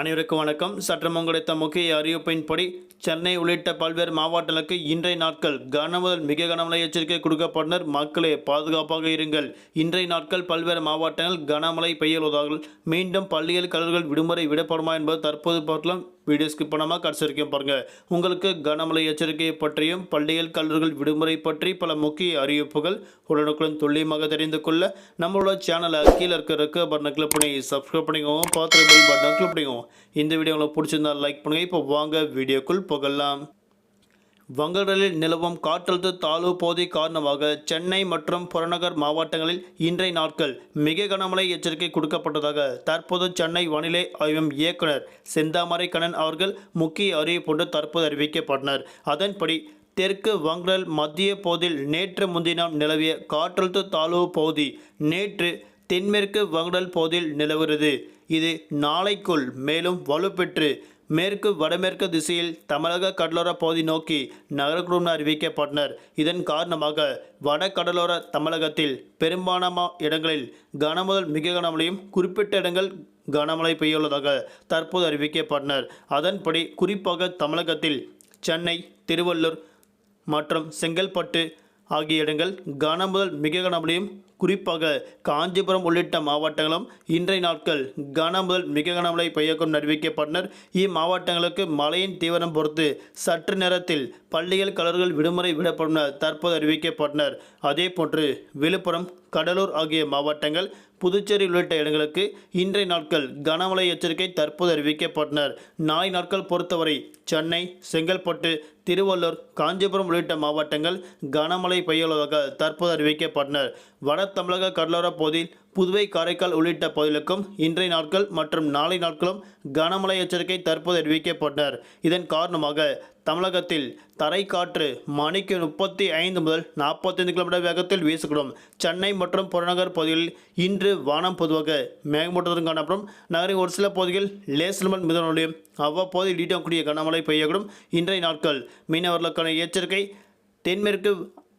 அனைவருக்கும் வணக்கம். சற்றம் கிடைத்த முக்கிய அறிவிப்பின்படி சென்னை உள்ளிட்ட பல்வேறு மாவட்டங்களுக்கு இன்றைய நாட்கள் கனமுதல் மிக கனமழை எச்சரிக்கை கொடுக்கப்பட்டனர் மக்களே பாதுகாப்பாக இருங்கள். இன்றைய நாட்கள் பல்வேறு மாவட்டங்கள் கனமழை பெய்யுவதாக மீண்டும் பள்ளிகள் கல்லூரிகள் விடுமுறை விடப்படுமா என்பது தற்போது பார்க்கலாம். வீடியோ ஸ்கிப் பண்ணாமல் கடைசி வரைக்கும் பாருங்கள் உங்களுக்கு கனமழை எச்சரிக்கையை பற்றியும் பள்ளியல் கல்லூரிகள் விடுமுறை பற்றி பல முக்கிய அறிவிப்புகள் உடனுக்குடன் துல்லியமாக தெரிந்து கொள்ள நம்மளோட சேனலை கீழே இருக்க இருக்க பட்டனை கிளிக் பண்ணி சப்ஸ்கிரைப் பண்ணிக்கோங்க. பார்த்து பெல் பட்டனை கிளிக் பண்ணிக்கோங்க. இந்த வீடியோ உங்களுக்கு பிடிச்சிருந்தா லைக் பண்ணுங்க. இப்போ வாங்க வீடியோக்குள் புகழலாம் வங்கடலில் நிலவும் காற்றழுத்த தாழ்வு போதை காரணமாக சென்னை மற்றும் புறநகர் மாவட்டங்களில் இன்றைய நாட்கள் மிக கனமழை எச்சரிக்கை கொடுக்கப்பட்டதாக தற்போது சென்னை வானிலை ஆய்வு இயக்குனர் செந்தாமரை கண்ணன் அவர்கள் முக்கிய அறிவிப்புண்டு தற்போது அறிவிக்கப்பட்டனர். அதன்படி தெற்கு வங்கடல் மத்திய பகுதியில் நேற்று முன்தினம் நிலவிய காற்றழுத்த தாழ்வு பகுதி நேற்று தென்மேற்கு வங்கடல் பகுதியில் நிலவுகிறது. இது நாளைக்குள் மேலும் வலுப்பெற்று மேற்கு வடமேற்கு திசையில் தமிழக கடலோர பகுதி நோக்கி நகரக்கூடும் அறிவிக்கப்பட்டனர். இதன் காரணமாக வட கடலோர தமிழகத்தில் பெரும்பாலான இடங்களில் கனமுதல் மிக கனமழையும் குறிப்பிட்ட இடங்கள் கனமழை பெய்யுள்ளதாக தற்போது அறிவிக்கப்பட்டனர். அதன்படி குறிப்பாக தமிழகத்தில் சென்னை திருவள்ளூர் மற்றும் செங்கல்பட்டு ஆகிய இடங்கள் கனமுதல் மிக கனமழையும் குறிப்பாக காஞ்சிபுரம் உள்ளிட்ட மாவட்டங்களும் இன்றைய நாட்கள் கனமுதல் மிக கனமழை பெய்யக்கும் அறிவிக்கப்பட்டனர். இம்மாவட்டங்களுக்கு மழையின் தீவிரம் பொறுத்து சற்று நேரத்தில் பள்ளிகள் கலர்கள் விடுமுறை விடப்படும் என தற்போது அறிவிக்கப்பட்டனர். அதேபோன்று விழுப்புரம் கடலூர் ஆகிய மாவட்டங்கள் புதுச்சேரி உள்ளிட்ட இடங்களுக்கு இன்றைய நாட்கள் கனமழை எச்சரிக்கை தற்போது அறிவிக்கப்பட்டனர். நாளை நாட்கள் பொறுத்தவரை சென்னை செங்கல்பட்டு திருவள்ளூர் காஞ்சிபுரம் உள்ளிட்ட மாவட்டங்கள் கனமழை பெய்யுள்ளதாக தற்போது அறிவிக்கப்பட்டனர். வட தமிழக கடலோர பகுதியில் புதுவை காரைக்கால் உள்ளிட்ட பகுதிகளுக்கும் இன்றைய நாட்கள் மற்றும் நாளை நாட்களும் கனமழை எச்சரிக்கை தற்போது அறிவிக்கப்பட்டனர். இதன் காரணமாக தமிழகத்தில் தரைக்காற்று மணிக்கு முப்பத்தி ஐந்து முதல் நாற்பத்தைந்து கிலோமீட்டர் வேகத்தில் வீசக்கூடும். சென்னை மற்றும் புறநகர் பகுதிகளில் இன்று வானம் பொதுவாக மேகமூட்டத்துடன் காணப்படும். நகரின் ஒரு சில பகுதிகள் லேசல்மல் மிதனுடையும் அவ்வப்போது இடியக்கூடிய கனமழை பெய்யக்கூடும். இன்றைய நாட்கள் மீனவர்களுக்கான எச்சரிக்கை தென்மேற்கு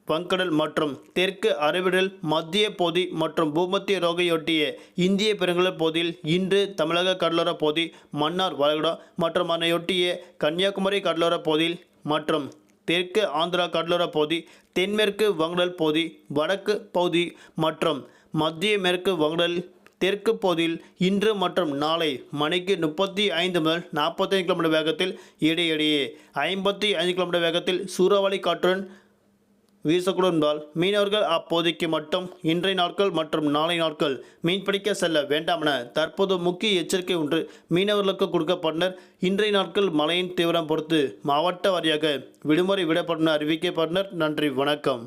வங்கடல் மற்றும் தெற்கு அரபிடல் மத்திய பகுதி மற்றும் பூமத்திய ரோகையொட்டிய இந்திய பெருங்கடல் பகுதியில் இன்று தமிழக கடலோர பகுதி மன்னார் வளைகுடா மற்றும் அதனையொட்டிய கன்னியாகுமரி கடலோர பகுதியில் மற்றும் தெற்கு ஆந்திரா கடலோர பகுதி தென்மேற்கு வங்கடல் பகுதி வடக்கு பகுதி மற்றும் மத்திய மேற்கு வங்கடல் தெற்கு பகுதியில் இன்று மற்றும் நாளை மணிக்கு முப்பத்தி ஐந்து முதல் நாற்பத்தைந்து கிலோமீட்டர் வேகத்தில் இடையிடையே ஐம்பத்தி ஐந்து கிலோமீட்டர் வேகத்தில் சூறாவளி காற்றுடன் வீசக்கூடும் என்பதால் மீனவர்கள் அப்போதைக்கு மட்டும் இன்றைய நாட்கள் மற்றும் நாளை நாட்கள் மீன்பிடிக்க செல்ல வேண்டாம் என தற்போது முக்கிய எச்சரிக்கை ஒன்று மீனவர்களுக்கு கொடுக்கப்பட்டனர் இன்றைய நாட்கள் மழையின் தீவிரம் பொறுத்து மாவட்ட வாரியாக விடுமுறை விடப்படும் அறிவிக்கப்பட்டனர் நன்றி வணக்கம்.